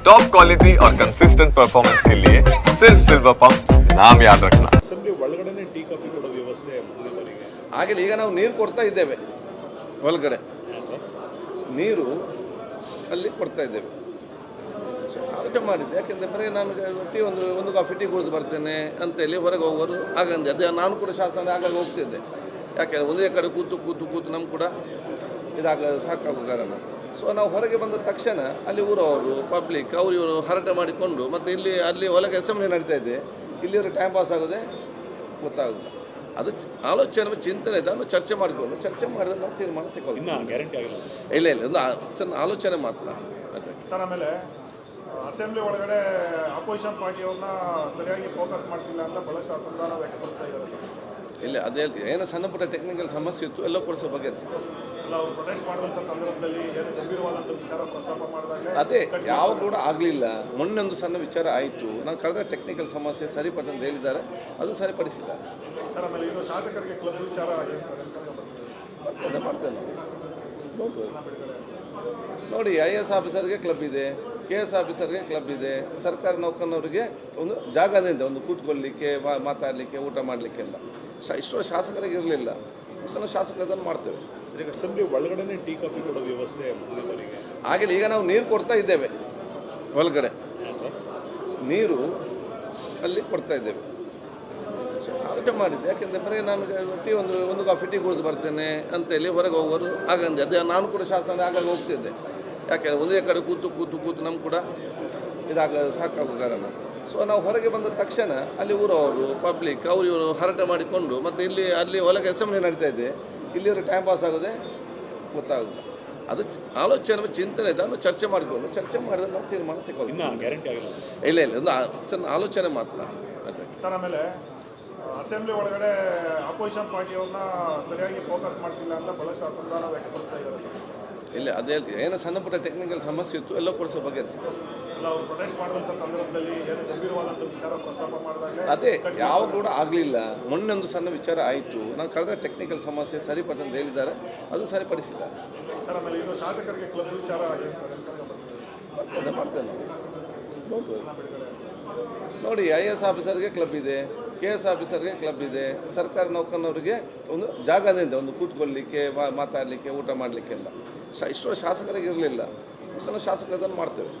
Top quality और consistent performance के लिए सिर्फ सिल्वर पंप नाम याद रखना ಅಸೆಂಬ್ಲಿ ಒಳಗಡೆನೆ ಟೀ ಕಾಫಿ ಕೊಡೋ ವ್ಯವಸ್ಥೆ ಮೊದಲಿನವರಿಗೆ ಆಗಿಲ್ಲ ಈಗ ನಾವು ನೀರು ಕೊಡ್ತಾ ಇದ್ದೇವೆ ಒಳಗಡೆ ನೀರು ಅಲ್ಲಿ ಕೊಡ್ತಾ ಇದ್ದೇವೆ ಸೊ ಆಲೋಚನೆ ಮಾಡಿದ್ದೆ ಯಾಕೆಂದರೆ ಬರೀ ನಾನು ಟೀ ಒಂದು ಒಂದು ಕಾಫಿ ಟೀ ಕುಡಿದು ಬರ್ತೇನೆ ಅಂತೇಳಿ ಹೊರಗೆ ಹೋಗೋರು ಹಾಗಂದೆ ಅದೇ ನಾನು ಕೂಡ ಶಾಸನ ಆಗಾಗ ಹೋಗ್ತಿದ್ದೆ ಯಾಕೆಂದರೆ ಒಂದೇ ಕಡೆ ಕೂತು ಕೂತು ಕೂತು ನಮ್ಗೆ ಕೂಡ ಇದಾಗ ಸಾಕಾಗೋ ಕಾರಣ ಸೊ ನಾವು ಹೊರಗೆ ಬಂದ ತಕ್ಷಣ ಅಲ್ಲಿ ಊರವರು ಪಬ್ಲಿಕ್ ಅವರು ಇವರು ಹರಟ ಮಾಡಿಕೊಂಡು ಮತ್ತು ಇಲ್ಲಿ ಅಲ್ಲಿ ಒಳಗೆ ಅಸೆಂಬ್ಲಿ ನಡೀತಾ ಇದೆ. ಇಲ್ಲಿವರು ಟೈಮ್ ಪಾಸ್ ಆಗೋದೆ ಗೊತ್ತಾಗುತ್ತೆ ಅದು ಆಲೋಚನೆ ಚಿಂತನೆ ಇದೆ. ಅದನ್ನು ಚರ್ಚೆ ಮಾಡಿಕೊಂಡು ಚರ್ಚೆ ಮಾಡಿದ್ರೆ ನಾವು ತೀರ್ಮಾನ ತಗೊಳ್ಳಿ ಇನ್ನ ಗ್ಯಾರಂಟಿ ಆಗಿಲ್ಲ. ಇಲ್ಲ ಇಲ್ಲ ಒಂದು ಆಲೋಚನೆ ಮಾತ್ರ. ಸರ್ ಆಮೇಲೆ ಅಸೆಂಬ್ಲಿ ಒಳಗಡೆ ಅಪೋಸಿಷನ್ ಪಾರ್ಟಿಯವ್ರನ್ನ ಸರಿಯಾಗಿ ಫೋಕಸ್ ಮಾಡ್ತಿಲ್ಲ ಅಂತ ಬಹಳಷ್ಟು ಅಸಮಾಧಾನ ವ್ಯಕ್ತಪಡಿಸ್ತಾ ಇದ್ದಾರೆ. ಇಲ್ಲ ಅದೇ ಏನೋ ಸಣ್ಣ ಪುಟ್ಟ ಟೆಕ್ನಿಕಲ್ ಸಮಸ್ಯೆ ಇತ್ತು ಎಲ್ಲ ಕೂಡ ಸ್ವಲ್ಪ ಬಗೆಹರಿಸಿದೆ ಅದೇ ಯಾವ ಕೂಡ ಆಗಲಿಲ್ಲ. ಮೊನ್ನೆ ಒಂದು ಸಣ್ಣ ವಿಚಾರ ಆಯಿತು. ನಾನು ಕಳೆದ ಟೆಕ್ನಿಕಲ್ ಸಮಸ್ಯೆ ಸರಿಪಡಿಸಿ ಅಂತ ಹೇಳಿದ್ದಾರೆ. ಅದು ಸರಿಪಡಿಸಿದ್ದಾರೆ ಸರ್ ಆಮೇಲೆ ಇದು ಶಾಸಕರಿಗೆ ಕ್ಲಬ್ ವಿಚಾರ ಏನು ಸರ್? ಅಂತ ಬರ್ತಿದೆ. ಮಾಡ್ತೇನೆ. ಮಾಡ್ತೇನೆ ನಾವು. ನೋಡ್ಬೋದು. ನೋಡಿ ಐ ಎಸ್ ಆಫೀಸರ್ಗೆ ಕ್ಲಬ್ ಇದೆ. ಕೆ ಎಸ್ ಆಫೀಸರ್ಗೆ ಕ್ಲಬ್ ಇದೆ. ಸರ್ಕಾರಿ ನೌಕರನವ್ರಿಗೆ ಒಂದು ಜಾಗದಿಂದ ಒಂದು ಕೂತ್ಕೊಳ್ಳಿಕ್ಕೆ ಮಾತಾಡಲಿಕ್ಕೆ ಊಟ ಮಾಡಲಿಕ್ಕೆಲ್ಲ. ಇಷ್ಟು ಶಾಸಕರಿಗೆ ಇರಲಿಲ್ಲ ಸಣ್ಣ ಶಾಸಕರು ಅದನ್ನು ಮಾಡ್ತೇವೆ ಈಗ ಅಸೆಂಬ್ಲಿ ಒಳಗಡೆನೆ ಟೀ ಕಾಫಿ ಕೊಡೋ ವ್ಯವಸ್ಥೆ ಆಗಲಿ ಆಗಿಲ್ಲ ಈಗ ನಾವು ನೀರು ಕೊಡ್ತಾ ಇದ್ದೇವೆ. ಒಳಗಡೆ. ನೀರು ಅಲ್ಲಿ ಕೊಡ್ತಾ ಇದ್ದೇವೆ. ಆಲೋಚನೆ ಮಾಡಿದ್ದೆ. ಯಾಕೆಂದರೆ ಬರೀ ನಾನು ಟೀ ಒಂದು ಒಂದು ಕಾಫಿ ಟೀ ಕುಡಿದು ಬರ್ತೇನೆ ಅಂತೇಳಿ ಹೊರಗೆ ಹೋಗೋರು ಆಗಂದೆ ಅದೇ ನಾನು ಕೂಡ ಶಾಸನ ಆಗಾಗ ಹೋಗ್ತಿದ್ದೆ. ಯಾಕೆಂದರೆ ಒಂದೇ ಕಡೆ ಕೂತು ಕೂತು ಕೂತು ನಮ್ಗೆ ಕೂಡ ಇದಾಗ ಸಾಕಾಗೋ ಕಾರಣ. ಸೊ ನಾವು ಹೊರಗೆ ಬಂದ ತಕ್ಷಣ ಅಲ್ಲಿ ಊರವರು ಪಬ್ಲಿಕ್ ಅವರು ಇವರು ಹರಟೆ ಮಾಡಿಕೊಂಡು ಮತ್ತು ಇಲ್ಲಿ ಅಲ್ಲಿ ಒಳಗೆ ಅಸೆಂಬ್ಲಿ ನಡೀತಾ ಇದೆ. ಇಲ್ಲಿವರು ಟೈಮ್ ಪಾಸ್ ಆಗೋದೆ ಗೊತ್ತಾಗುತ್ತೆ ಅದು ಆಲೋಚನೆ ಚಿಂತನೆ ಇದೆ. ಅದನ್ನು ಚರ್ಚೆ ಮಾಡಿಕೊಂಡು ಚರ್ಚೆ ಮಾಡಿದ್ರೆ ನಾವು ತೀರ್ಮಾನ ತಗೊಳ್ಳಿ ಇನ್ನ ಗ್ಯಾರಂಟಿ ಆಗಿಲ್ಲ ಇಲ್ಲ ಇಲ್ಲ ಒಂದು ಚೆನ್ನ ಸಣ್ಣ ಆಲೋಚನೆ ಮಾತ್ರ. ಸರ್ ಆಮೇಲೆ ಅಸೆಂಬ್ಲಿ ಒಳಗಡೆ ಅಪೋಸಿಷನ್ ಪಾರ್ಟಿಯವ್ರನ್ನ ಸರಿಯಾಗಿ ಫೋಕಸ್ ಮಾಡ್ತಿಲ್ಲ ಅಂತ ಬಹಳಷ್ಟು ಅಸಮಾಧಾನ ವ್ಯಕ್ತಪಡಿಸ್ತಾ ಇದ್ದಾರೆ. ಇಲ್ಲ ಅದೇ ಏನೋ ಸಣ್ಣ ಪುಟ್ಟ ಟೆಕ್ನಿಕಲ್ ಸಮಸ್ಯೆ ಇತ್ತು ಎಲ್ಲ ಕೂಡ ಸ್ವಲ್ಪ ಅದೇ ಯಾವ ಕೂಡ ಆಗಲಿಲ್ಲ. ಮೊನ್ನೆ ಒಂದು ಸಣ್ಣ ವಿಚಾರ ಆಯಿತು. ನಾನು ಕಳೆದ ಟೆಕ್ನಿಕಲ್ ಸಮಸ್ಯೆ ಸರಿಪಡಿಸ್ ಅಂತ ಹೇಳಿದ್ದಾರೆ ಅದು ಸರಿಪಡಿಸಿದ್ದಾರೆ. ನೋಡಿ ಐ ಎಸ್ ಆಫೀಸರ್ಗೆ ಕ್ಲಬ್ ಇದೆ ಕೆ ಎಸ್ ಆಫೀಸರ್ಗೆ ಕ್ಲಬ್ ಇದೆ ಸರ್ಕಾರಿ ನೌಕರನವರಿಗೆ ಒಂದು ಜಾಗದಿಂದ ಒಂದು ಕೂತ್ಕೊಳ್ಳಲಿಕ್ಕೆ ಮಾತಾಡಲಿಕ್ಕೆ ಊಟ ಮಾಡಲಿಕ್ಕೆಲ್ಲ. ಇಷ್ಟು ಶಾಸಕರಿಗೆ ಇರಲಿಲ್ಲ ಸಣ್ಣ ಶಾಸಕರು ಅದನ್ನು ಮಾಡ್ತೇವೆ.